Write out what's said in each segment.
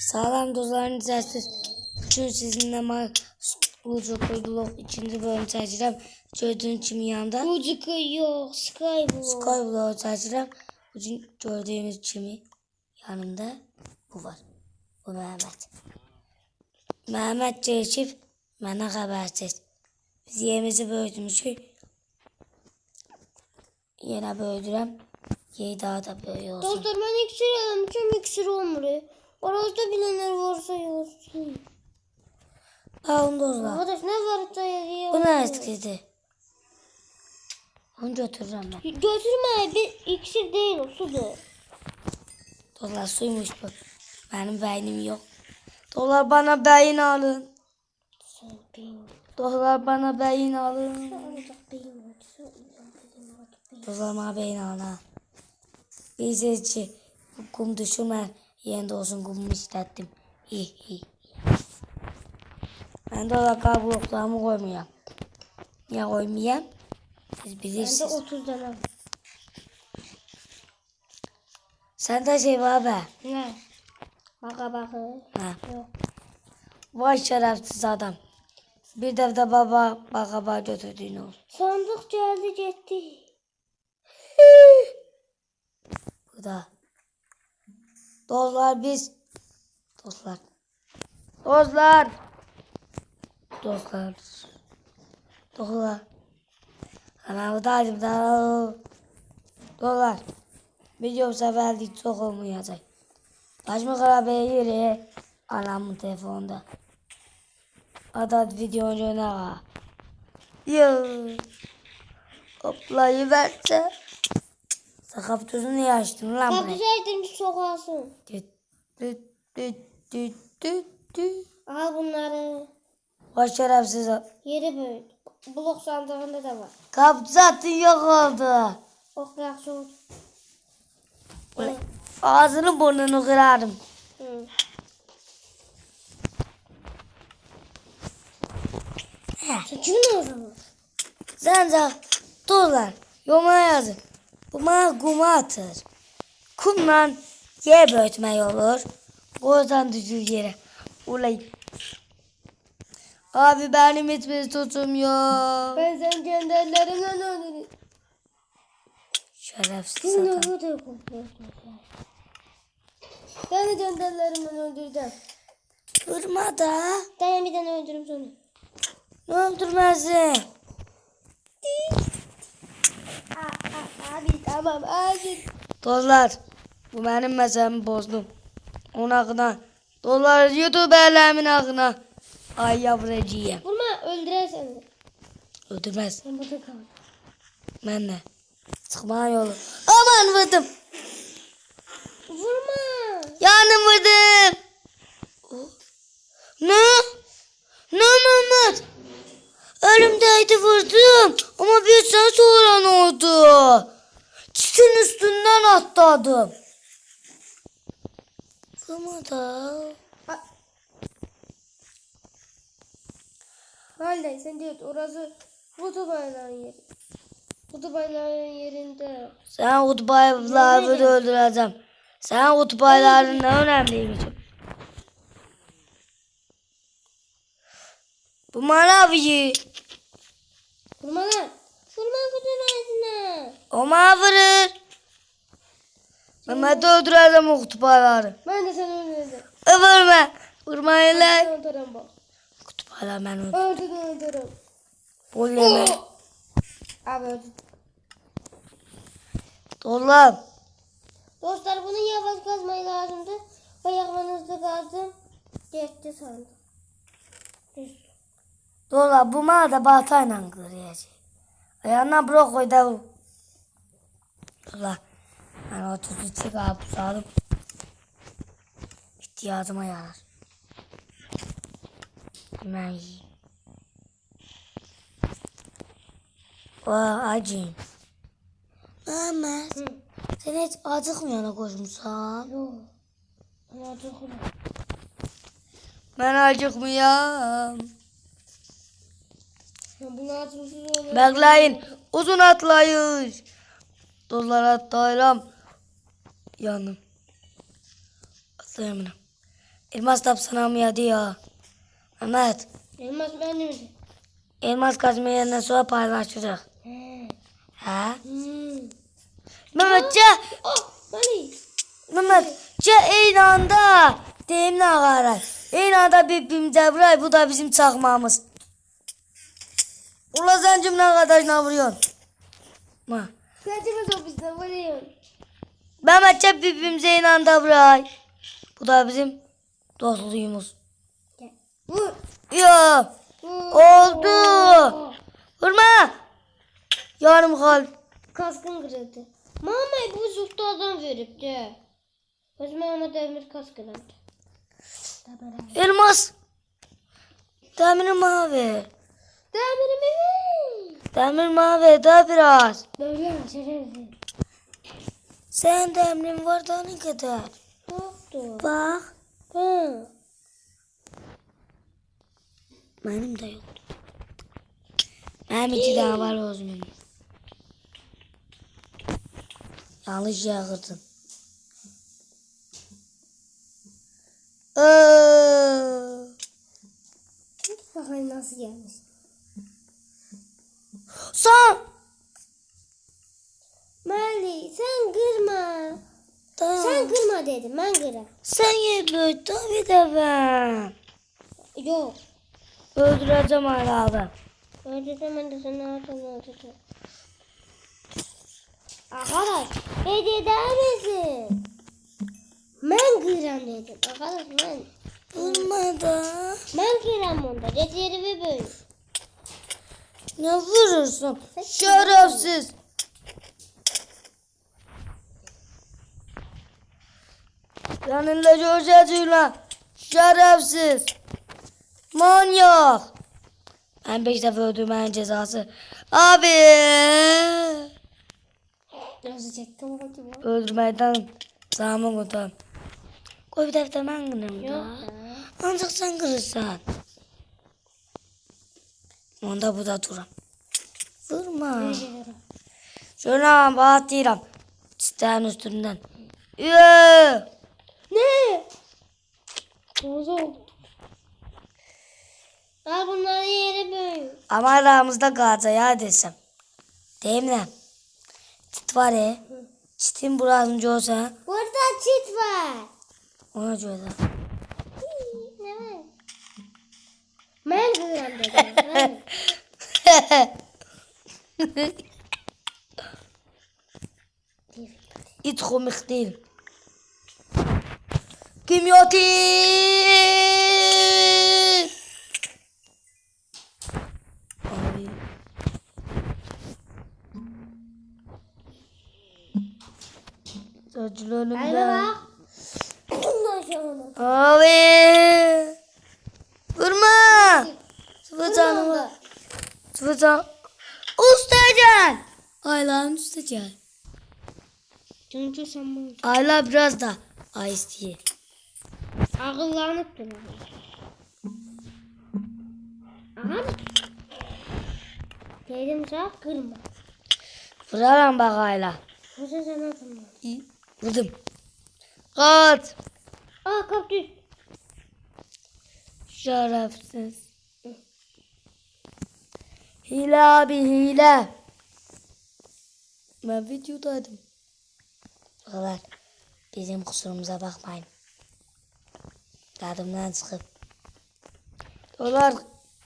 Sağlam dozların düzelsiz. Üçün sizinle mal Ucu blok ikinci bölüm çəkirəm. Gördüyünüz kimi yanında Mucika yok. Skyblock. Skyblock çəkirəm. Bugün gördüğünüz kimi yanımda bu var. Bu Mehmet. Mehmet çəkib mənə xəbərsiz. Biz yerimizi böyütmüşük. Yenə böyüdürəm. Yey daha da böyük olsun. Dostlar ben iksir almışım iksir olmuyor. Orada bilenler varsa yazsın. Alın dozlar. Arkadaş ne varsa yazıyor. Bu ne eskidi? Onu götürürüm ben. Götürme bir iksir değil o sudur. Dolar suymuş bu. Benim beynim yok. Dolar bana beyin alın. Dolar bana beyin alın. Dolar bana beyin alın. Biz bu kum düşürme. Yerinde olsun. İyi iyi. Ben dolar kabloklarımı koymuyorum. Niye koymayayım? Siz bilirsiniz. 30 tane var. Sende şey var be. Ne? Baka baka. Ha. Yok. Vay şerefsiz adam. Bir de de baba baka baka götürdüğün olsun. Sandık geldi gitti. Bu da. Dostlar biz. Dostlar. Dostlar. Dostlar. Dostlar. Ana bu da da. Dostlar. Video bu seferlik çok olmayacak. Başımı karabeye yürü. Anamın telefonunda. Adat video önce ne var? Yo. Hoplayıverse. Sakap tuzunu niye açtın lan buraya? Ettirmiş sokarsın. Düt düt düt düt düt düt. Al bunları. O şerefsiz. Yeri büyüt. Blok sandığında da var. Kap zaten yok oldu. Ok yaxşı oldu. Ulan Ağzını burnunu kırarım. Hı. Sen kimin ağzını? Sen de dolar yoluna yazın. Kuma atır. Kumla yer büyütmek olur. Oradan düşür yere. Ulay. Abi benim hiçbir tutum yok. Ben sen kendi öldürdüm. Şerefsiz adam. Ben de kendi öldürdüm. Durma da. Dayan bir tane öldürürüm seni. Ne öldürmezsin? Abi tamam abi. Dostlar, bu benim meselemi bozdum. Onun hakkında. Dostlar, YouTube eləmin hakkında. Ay yavrucuyum. Vurma öldürer seni. Öldürmez. Sen burada kal. Ben de. Çıkma yolu. Aman vurdum. Vurma. Yanım vurdum. Ne? Ne Mehmet? Ölümdeydi vurdum. Ama bir sen sonra ne oldu? Çitin üstünden atladım. Vurma da. Halde sen diyor orası kutu bayrağın yeri. Kutu bayrağın yerinde. Sen kutbayları da öldüreceğim. Sen kutbayların ne önemliymiş. Bu mavi. Vurma lan. Vurma kutunun ağzına. O mavi. Mehmet'i öldüreceğim o kutbayları. Ben de seni öldüreceğim. Vurma. Vurmayın lan. Ben öldürürüm bak. Kutbaylar ben öldür. Öldürdüm öldürürüm. Bol yeme. Abi öldürdüm. Dolar. Dostlar bunu yavaş kazmayı lazımdı. Ayaklarınızda kazdım. Geçti sandım. Düz. Dolar bu mağda baltayla kırıyacak. Ayağına bırak koy da. Ben o tuzu çıkarıp sarıp ihtiyacıma yarar. Hemen yiyeyim. Vay acıyım. Mehmet. Hı. Sen hiç acıkmayana koşmuşsan. Yok. Ben acıkırım. Ben acıkmıyorum. Acımsız olur. Bekleyin. Uzun atlayış. Dolar atlayıram. Yanım. Atlayamam. Elmas tapsanamaydı ya. Mehmet. Elmas benimdi. Elmas kazma yerinden sonra paylaşırız. He. Ha? Hmm. Mehmet ce. Oh. Mehmet ce aynı anda. Deyim ne ağaray. Aynı anda birbirimize vuray. Bu da bizim çakmağımız. Ula sen cümle arkadaşına vuruyorsun. Ma. Kaçımız o bizden vuruyor. Mehmet ce birbirimize aynı anda vuray. Bu da bizim dostluğumuz. Vur. Yo. Oldu. Vurma. Yarım kalp. Kaskın kırıldı. Mama bu zufta adam veripti. Özme ona demir kask kırıldı. Elmas. Demir mavi. Demir mavi daha biraz. Böyle şerefsiz. Sen demrin var da ne kadar? Yoktu. Bak. Hı. Benim de yoktu. Benim iki tane var Özüm'ün. Yanlış yakırdın. Ee, Bakayım nasıl gelmiş. Son. Mali sen kırma. Tamam. Sen kırma dedim ben kıram. Sen ye böyle tabii de ben. Yok. Öldüreceğim ben. Öldürsem ben de seni oradan öldürürüm. Arkadaş hediye eder misin? Ben kıram dedim. Arkadaş ben. Vurma da. Ben kıram onda. Reçeli ve böyle. Ne vurursun? Şerefsiz. Yanında göreceğiz Şerefsiz. Manyak. Ben beş defa öldürmenin cezası. Abi. Çektim acaba? Öldürmeden zaman kurtar. Koy bir defter ben kırarım da. Ancak sen kırırsan. Onda bu da duram. Vurma. Bağ diyorum. Çisteğin üstünden. Yoo. Ne? Bozu oldu. Al bunları yere böyle. Ama aramızda kalacak ya desem. Değil mi lan? Çit var ya. Çitin burasınca olsa Burada çit var. ona göre. Ne var? Ben kıram dedim. Hiç komik değil. Kimyotik. Abi. Ondan sonra. Abi. Vurma. Sıfır canı Bundan var. Da. Sıfır can. Ustacan. Aylan ustacan. Çünkü sen bunu Ayla biraz da. Ay istiyor. akıllanıp durma. Aha. Dedim sana kırma. Vurarım bak Ayla. Nasıl sen atma. İyi. Vurdum. Kaç. Aa kaktüs. Şerefsiz. Hile abi hile. Ben videodaydım. Arkadaşlar bizim kusurumuza bakmayın. Tadımdan çıkıp. Dolar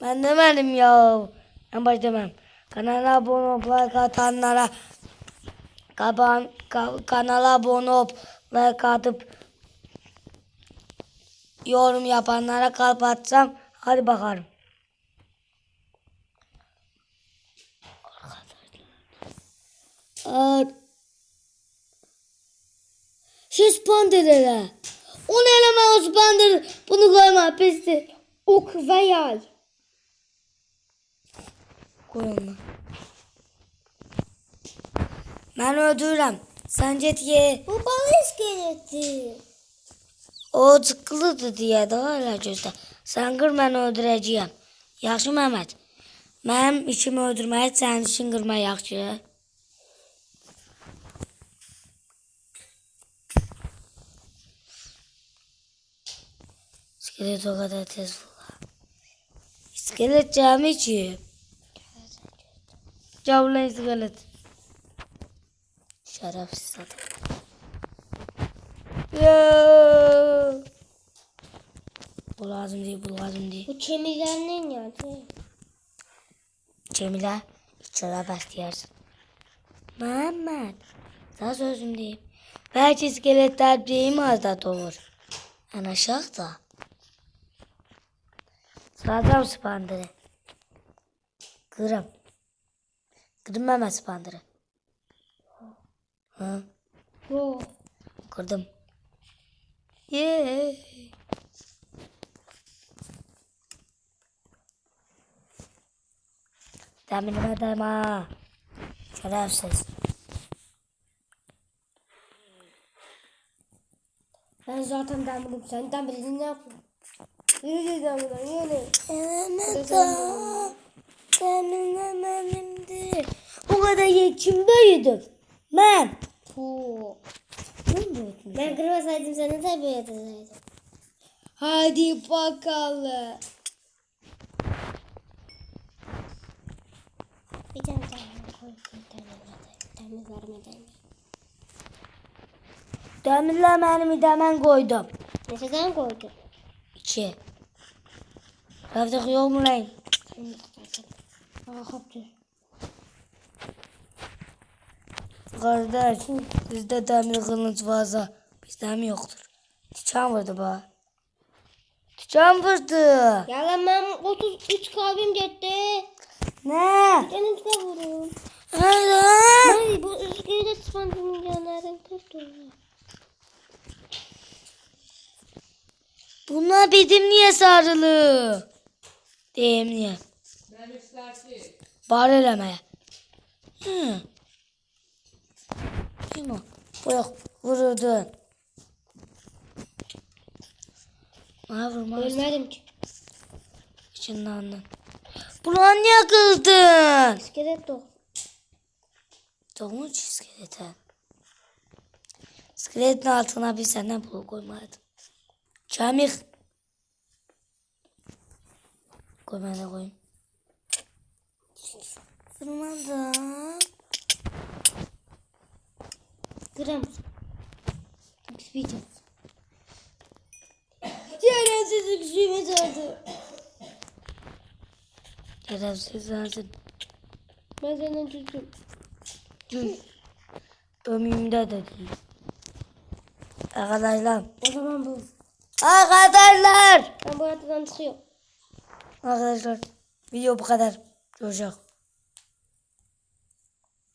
ben demedim ya. En baş demem. Kanala abone olup like atanlara kaban, ka- kanala abone olup like atıp yorum yapanlara kalp atsam hadi bakalım. Arkadaşlar. Şu spandeleri. Onu eleme o spanderi. Bunu koyma pisti. Ok ve yay. Koyma. Ben öldürürüm. Sence diye Bu bal iskeleti. o çıkılıdı diye de öyle gözde. Sen kır ben öldüreceğim. Yaxşı Mehmet. Benim işimi öldürmeye senin için kırma yaxşı. İskelet o kadar tez valla. İskelet cami ki. Cavlan iskelet. Şerefsiz adam. Ya. Bu lazım değil, bu lazım değil. Bu kemiklerinin yani. Cemile içeri başlayarsın. Mehmet. Sana sözüm diyeyim. Belki iskeletler değil mi az da doğur. En aşağıda. Sağdan spandırı. Kırım. Kırdım hemen spandırı. Hı, Yok. kırdım. Yeah. Deminime deme. Şerefsiz. Ben zaten demirim. Sen demirin ne yapıyorsun? Yürü demiden yürü. Evet Deminlemenimdi. O kadar yekimdeydim. Ben. Puh. Ben etmişim. Ben kırmasaydım seni de büyüteseydim. Hadi bakalım. Bir tane daha koy. Bir tane daha. Temizlerime değme. Demirlemenimi de ben koydum. Neden koydun? İki. Lan? Sen de tutarsın. Aa kaptır. Kardeş bizde demir kılıç varsa bizde mi yoktur? Tiçan vurdu bana. Tiçan vurdu. Yalan ben 33 kalbim gitti. Ne? Benim de vurun. Nerede? Ay bu üzgünle spandın milyonların kırdı. Bunlar benim niye sarılı? Var elemeye. Hı. Kim o? Bu yok. Vururdun. Bana vurmaz. Ölmedim ki. İçinden. Bulan niye kıldın? İskelet doğ. Domuz iskelete. İskeletin altına bir senden bulu koymadım. Çamik. Koy ben de koyayım. Sırmadım. Gram. Sıkışmayacağız. Şerefsiz sıkışmayı sardı. Şerefsiz sensin. Ben senden çocuğum. Cüz. Ömrümde de değil. Arkadaşlar. O zaman bu. Arkadaşlar. Ben bu hayattan çıkıyorum. Arkadaşlar. Video bu kadar. Görüşürüz.